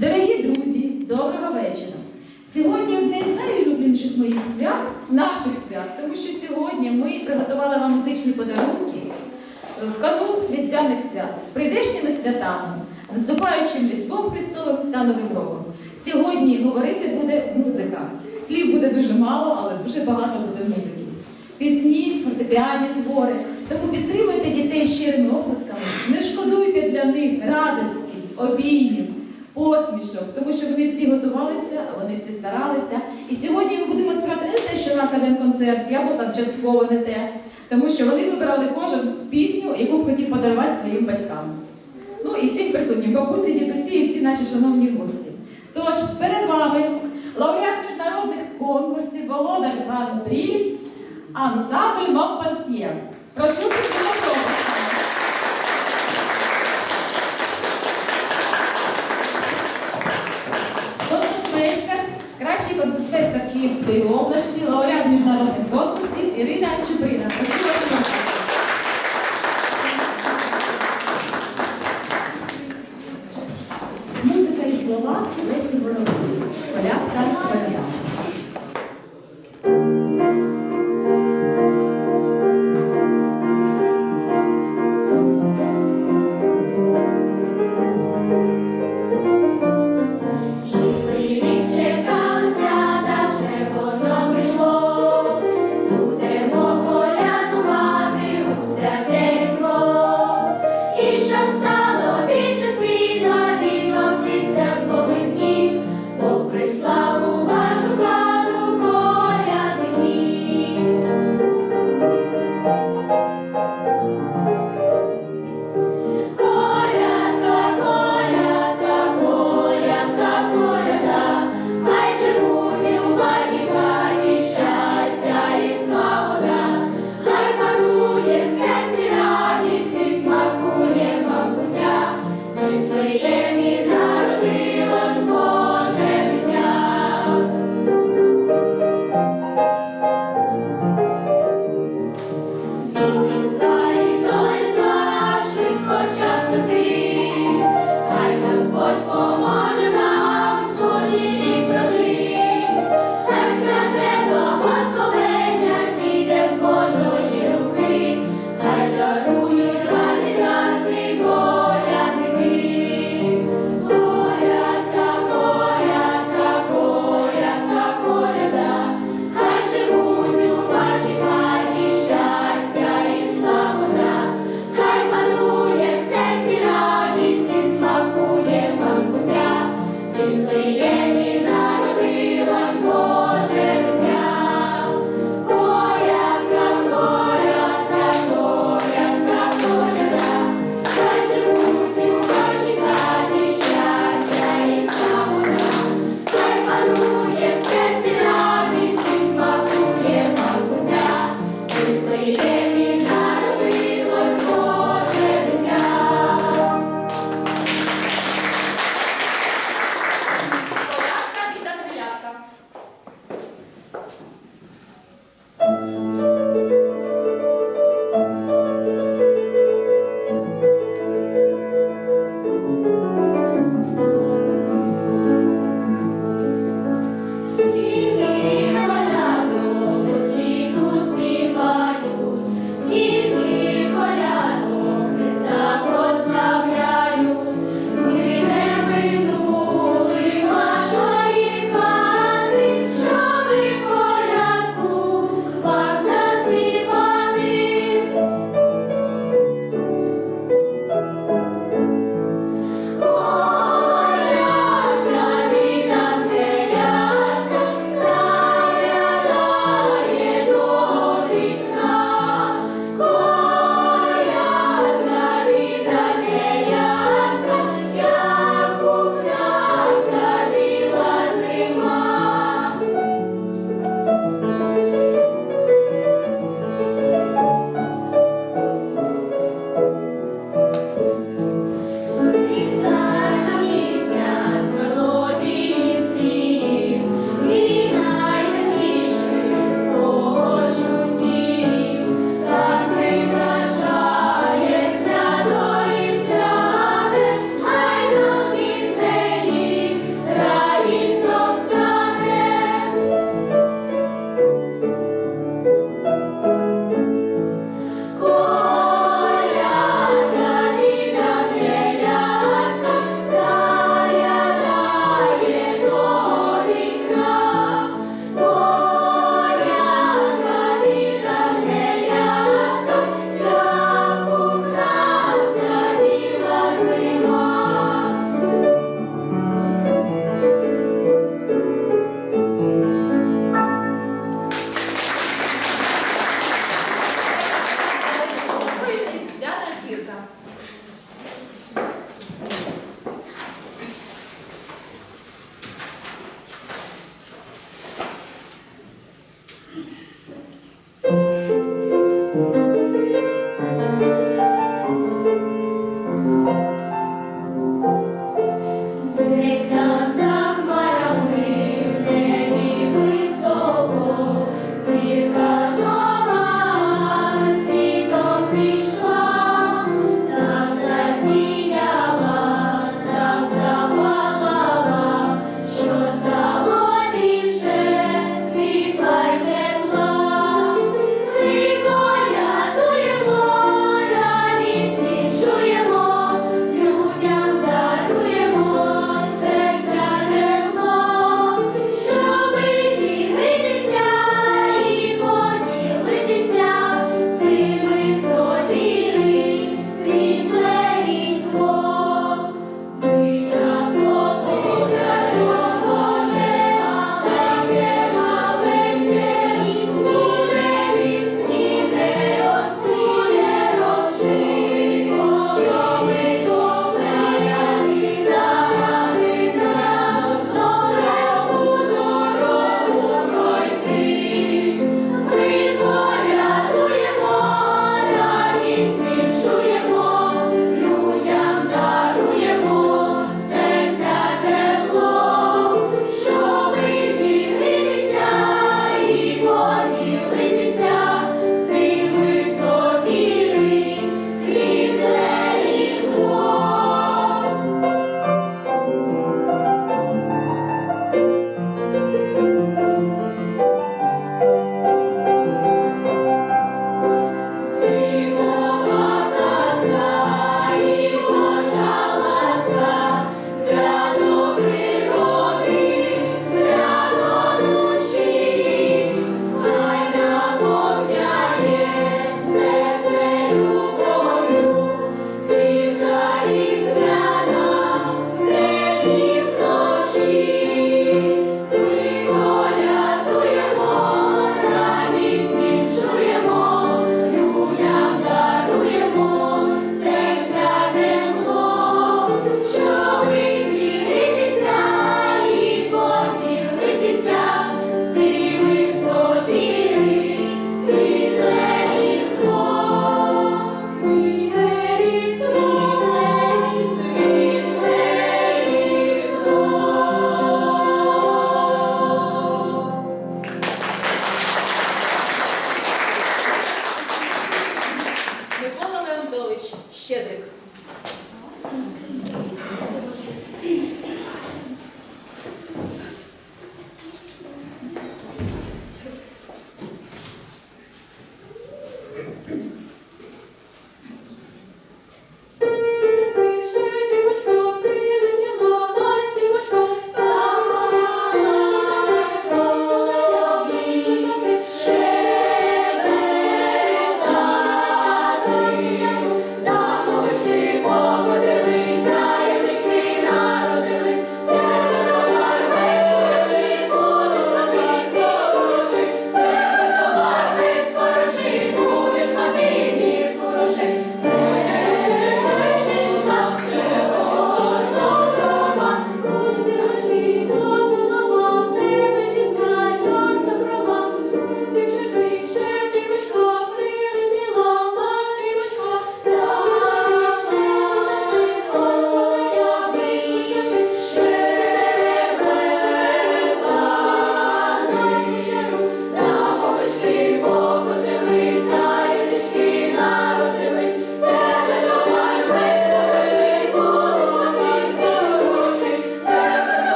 Дорогі друзі, доброго вечора! Сьогодні одне з найулюбленіших моїх свят, наших свят, тому що сьогодні ми приготували вам музичні подарунки в канун різдвяних свят з прийдешніми святами, з наступаючим Різдвом Христовим та Новим роком. Сьогодні говорити буде музика. Слів буде дуже мало, але дуже багато буде музики. Пісні, фортепіальні твори. Тому підтримуйте дітей щирими оплесками, не шкодуйте для них радості, обіймів, посмішок, тому що вони всі готувалися, вони всі старалися. І сьогодні ми будемо співати не те, що на академ-концерті, або там частково не те, тому що вони вибирали кожен пісню, яку б хотів подарувати своїм батькам. Ну і всім присутнім, бабусі, дідусі і всі наші шановні гості. Тож перед вами лауреат міжнародних конкурсів, володар гран-прі, ансамбль Монпансьє. Прошу підготовитися. кращий концертмейстер Київської області, лауреат міжнародних конкурсів Ірина Чуприна. Пилик.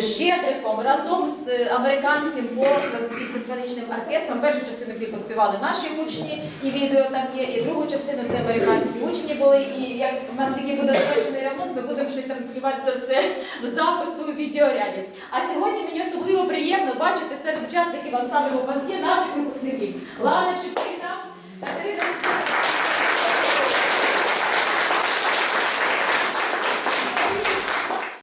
Щедриком разом з американським симфонічним оркестром. Першу частину кліпу співали наші учні, і відео там є, і другу частину це американські учні були. І як у нас тільки буде завершений ремонт, ми будемо ще транслювати це все в запису у відеоряді. А сьогодні мені особливо приємно бачити серед учасників ансамблю «Пансьє» наших випускників. Лана Чепина, Катерина